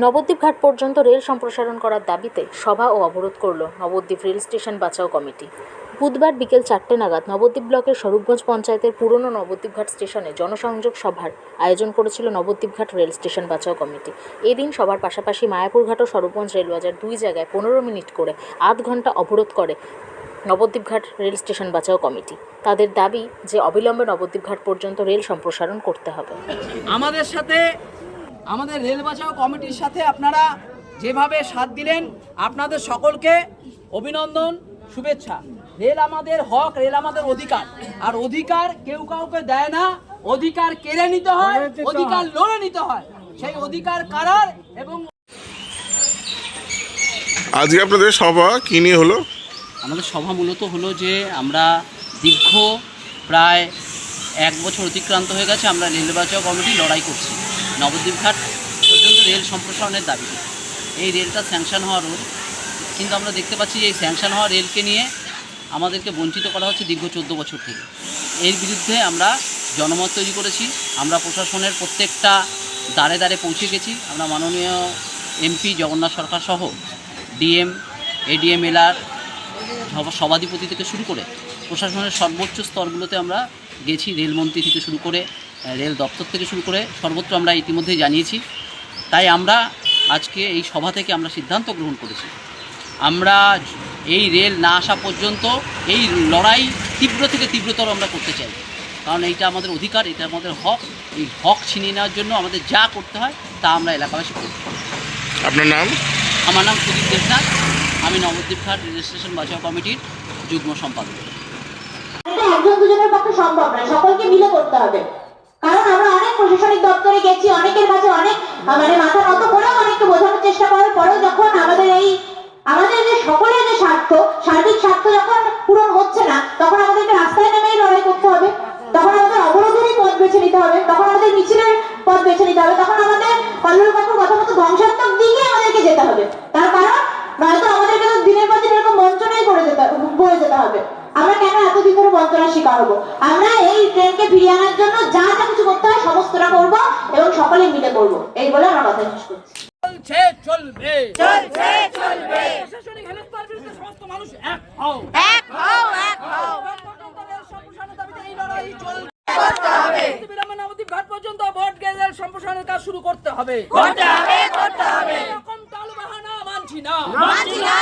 নবদ্বীপ ঘাট পর্যন্ত রেল সম্প্রসারণ করার দাবিতে সভা ও অবরোধ করল নবদ্বীপ রেল স্টেশন বাঁচাও কমিটি। বুধবার বিকেল চারটে নাগাদ নবদ্বীপ ব্লকের স্বরূপগঞ্জ পঞ্চায়েতের পুরনো নবদ্বীপ ঘাট স্টেশনে জনসংযোগ সভার আয়োজন করেছিল নবদ্বীপ ঘাট রেল স্টেশন বাঁচাও কমিটি। এদিন সবার পাশাপাশি মায়াপুর ঘাট ও স্বরূপগঞ্জ রেলবাজার দুই জায়গায় পনেরো মিনিট করে আধ ঘণ্টা অবরোধ করে নবদ্বীপ ঘাট রেল স্টেশন বাঁচাও কমিটি। তাদের দাবি যে অবিলম্বে নবদ্বীপ ঘাট পর্যন্ত রেল সম্প্রসারণ করতে হবে। আমাদের সাথে আমাদের রেল বাঁচাও কমিটির সাথে আপনারা যেভাবে সাথ দিলেন আপনাদের সকলকে অভিনন্দন শুভেচ্ছা। রেল আমাদের হক রেল আমাদের অধিকার। আর অধিকার কেউ কাউকে দেয় না অধিকার কেড়ে নিতে হয় অধিকার লড়ে নিতে হয়। সেই অধিকার কারার এবং আজকে আপনাদের সভা কি নিয়ে হলো? আমাদের সভা মূলত হলো যে আমরা দীর্ঘ প্রায় এক বছর অতিক্রান্ত হয়ে গেছে আমরা রেল বাঁচাও কমিটি লড়াই করছি। নবদ্বীপ ঘাট পর্যন্ত রেল সম্প্রসারণের দাবিতে এই রেলটা স্যাংশন হওয়া রোড কিন্তু আমরা দেখতে পাচ্ছি যে এই স্যাংশন হওয়া রেলকে নিয়ে আমাদেরকে বঞ্চিত করা হচ্ছে দীর্ঘ চোদ্দ বছর থেকে। এর বিরুদ্ধে আমরা জনমত তৈরি করেছি। আমরা প্রশাসনের প্রত্যেকটা দ্বারে দ্বারে পৌঁছে গেছি। আমরা মাননীয় এমপি জগন্নাথ সরকার সহ ডিএম, এডিএম, এলআর সভা- সভাধিপতি থেকে শুরু করে প্রশাসনের সর্বোচ্চ স্তরগুলোতে আমরা গেছি রেলমন্ত্রী থেকে শুরু করে রেল দপ্তর থেকে শুরু করে সর্বত্র আমরা ইতিমধ্যেই জানিয়েছি। তাই আমরা আজকে এই সভা থেকে আমরা সিদ্ধান্ত গ্রহণ করেছি। আমরা এই রেল না আসা পর্যন্ত এই লড়াই তীব্র থেকে তীব্রতর আমরা করতে চাই। কারণ এইটা আমাদের অধিকার এটা আমাদের হক। এই হক ছিনিয়ে নেওয়ার জন্য আমাদের যা করতে হয় তা আমরা এলাকাবাসী করতে আপনার নাম? আমার নাম সুদীপ দেবনাথ। আমি নবদ্বীপ ঘাট রেজিস্ট্রেশন বাঁচাও কমিটির যুগ্ম সম্পাদক। এটা একজন দুজনের পক্ষে সম্ভব নয়, সকলকে মিলে করতে হবে। কারণ আমরা অনেক প্রশাসনিক দপ্তরে গেছি, অনেকের কাছে অনেক মানে মাথা নত করেও অনেককে বোঝানোর চেষ্টা করার পরেও যখন আমাদের এই, আমাদের যে সকলের যে স্বার্থ, সার্বিক স্বার্থ যখন পূরণ হচ্ছে না, তখন আমাদেরকে রাস্তায় নেমেই লড়াই করতে হবে। তখন আমাদের অবরোধেরই পথ বেছে নিতে হবে। তখন আমাদের মিছিলের পথ বেছে নিতে হবে। তখন আমাদের কল্লোল কাকুর কথা মতো ধ্বংসাত্মক দিকে আমাদেরকে যেতে হবে। তার কারণ, নয়তো আমাদেরকে দিনের পর দিন এরকম বঞ্চনাই করে যেতে বয়ে যেতে হবে। আমরা এতদিন ধরে বঞ্চনার শিকার হব। আমরা এই ট্রেনকে ফিরিয়ে আনার জন্য যা যা কিছু করতে হয় সমস্তটা করব এবং সকলে মিলে করব। এই বলে আমার কথা শেষ করছি। চলছে চলবে। চলছে চলবে। প্রশাসনিক হেনস্থার বিরুদ্ধে সমস্ত মানুষ এক হও। এক হও এক হও। সম্প্রসারণের দাবিতে এই লড়াই চলবে করতে হবে। ঘাট পর্যন্ত ভোট গেজের সম্প্রসারণের কাজ শুরু করতে হবে। করতে হবে করতে হবে। এরকম টাল বাহানা মানছি না। মানছি না।